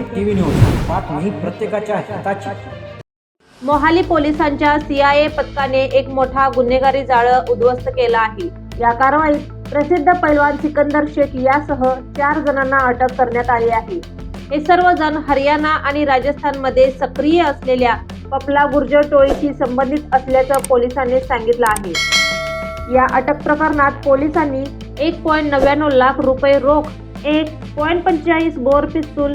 TV news बातमी प्रत्येकाच्या हिताची. मोहाली पोलिसांच्या सीआयए पथकाने एक मोठा गुन्हेगारी जाळं उद्ध्वस्त केलं आहे. या कारवाईत प्रसिद्ध पैलवान सिकंदर शेख यासह चार जणांना अटक करण्यात आली आहे. हे सर्वजण हरियाणा आणि राजस्थानमध्ये सक्रिय असलेल्या पपला गुर्जर टोळीशी संबंधित असल्याचं पोलिसांनी सांगितलं आहे. या अटक प्रकरणात पोलिसांनी एक पॉईंट नव्याण्णव लाख रुपये रोख एक पॉईंट पंचेचाळीस बोर पिस्तूल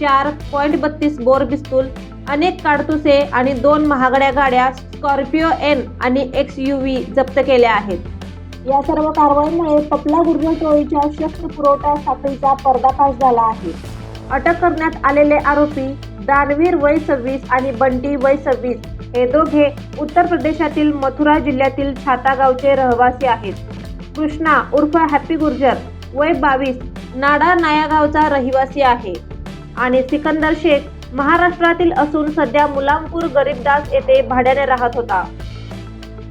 चार पॉईंट बत्तीस बोर पिस्तूल अनेक काडतुसे आणि दोन महागड्या गाड्या स्कॉर्पिओ एन आणि एक्स यू व्ही जप्त केल्या आहेत. या सर्व कारवाईमुळे पपला गुर्जर टोळीच्या शस्त्र पुरवठा साखळीचा पर्दाफाश झाला आहे. अटक करण्यात आलेले आरोपी दानवीर वय सव्वीस आणि बंटी वय सव्वीस हे दोघे उत्तर प्रदेशातील मथुरा जिल्ह्यातील छाता गावचे रहिवासी आहेत. कृष्णा उर्फ हॅपी गुर्जर वय बावीस नाडा नाया गावचा रहिवासी आहे. आणि सिकंदर शेख महाराष्ट्रातील असून सध्या मुलामपूर गरीबदास येथे भाड्याने राहत होता.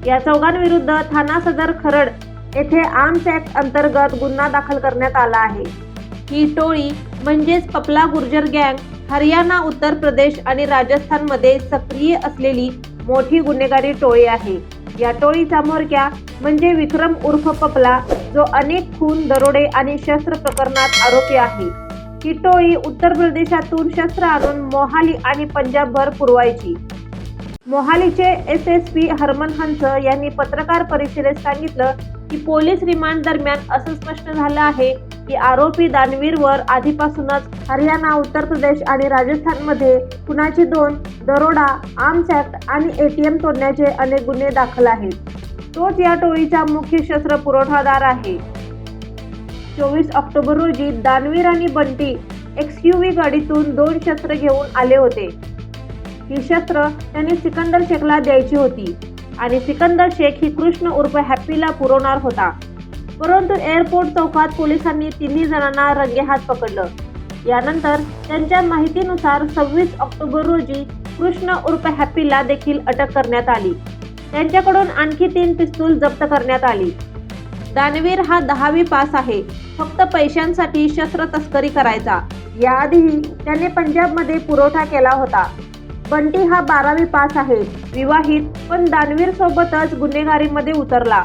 या चौघांविरुद्ध थाना सदर खरड येथे आर्म्स ऍक्ट अंतर्गत गुन्हा दाखल करण्यात आला आहे. ही टोळी म्हणजेच पपला गुर्जर गँग हरियाणा उत्तर प्रदेश आणि राजस्थानमध्ये सक्रिय असलेली मोठी गुन्हेगारी टोळी आहे. या टोळीचा म्होरक्या म्हणजे विक्रम उर्फ पपला जो अनेक खून दरोडे आणि शस्त्र प्रकरणात आरोपी आहे. ही टोळी उत्तर प्रदेशातून शस्त्र आणून मोहाली आणि पंजाबभर पुरवायची. मोहालीचे S S P Harman Hans यांनी पत्रकार परिषदेत सांगितलं की पोलीस रिमांड दरम्यान असं स्पष्ट झालं आहे की आरोपी दानवीरवर आधीपासूनच हरियाणा उत्तर प्रदेश आणि राजस्थानमध्ये पुण्याचे दोन दरोडा आर्म्स ऍक्ट आणि एटीएम तोडण्याचे अनेक गुन्हे दाखल आहेत. तोच या टोळीचा मुख्य शस्त्र पुरवठादार आहे. चोवीस ऑक्टोबर रोजी दानवीर आणि बंटी एक्सयूव्ही गाडीतून दोन शस्त्र घेऊन आले होते. ही शस्त्र त्यांनी सिकंदर शेखला द्यायची होती आणि सिकंदर शेख ही कृष्ण उर्फ हॅपीला पुरवणार होता. परंतु एअरपोर्ट चौकात पोलिसांनी तिन्ही जणांना रंगेहात पकडलं. यानंतर त्यांच्या माहितीनुसार सव्वीस ऑक्टोबर रोजी कृष्ण उर्फ हॅपीला देखील अटक करण्यात आली. त्यांच्याकडून आणखी तीन पिस्तूल जप्त करण्यात आली. दानवीर हा दहावी पास आहे. फक्त पैशांसाठी शस्त्र तस्करी करायचा. याआधीही त्याने पंजाबमध्ये पुरवठा केला होता. बंटी हा बारावी पास आहे. विवाहित पण दानवीर सोबतच गुन्हेगारीमध्ये उतरला.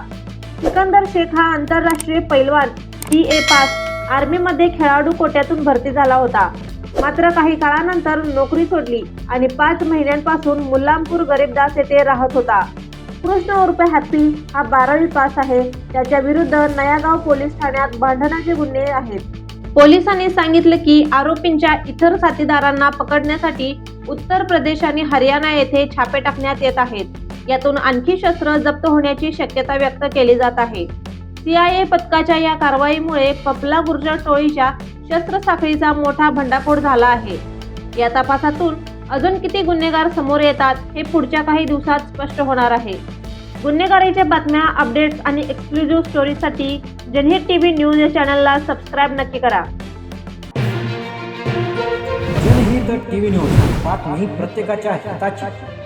सिकंदर शेख हा आंतरराष्ट्रीय पैलवान. D A pass. आर्मीमध्ये खेळाडू कोट्यातून भरती झाला होता. मात्र काही काळानंतर नोकरी सोडली आणि पाच महिन्यांपासून मुल्लामपूर गरीबदास येथे राहत होता. कृष्ण उर्फ हॅपी हा बारावी पास आहे. त्याच्या विरुद्ध नयागाव पोलीस ठाण्यात भांडणाचे गुन्हे आहेत. पोलिसांनी सांगितलं की आरोपींच्या इतर साथीदारांना पकडण्यासाठी उत्तर प्रदेश आणि हरियाणा येथे छापे टाकण्यात येत आहेत. यातून आणखी शस्त्र जप्त होण्याची शक्यता व्यक्त केली जात आहे. सीआयए पथकाच्या या कारवाईमुळे पपला गुर्जर टोळीच्या शस्त्र साखळीचा मोठा भंडाफोड झाला आहे. या तपासातून अजून किती गुन्हेगार समोर येतात हे पुढच्या काही दिवसात स्पष्ट होणार आहे. गुन्हेगारीच्या बातम्या अपडेट्स आणि एक्सक्लुझिव्ह स्टोरीसाठी जनहित टीव्ही न्यूज या चॅनलला सबस्क्राईब नक्की करा. जनहित टीव्ही न्यूज बातमी प्रत्येकाच्या हिताची.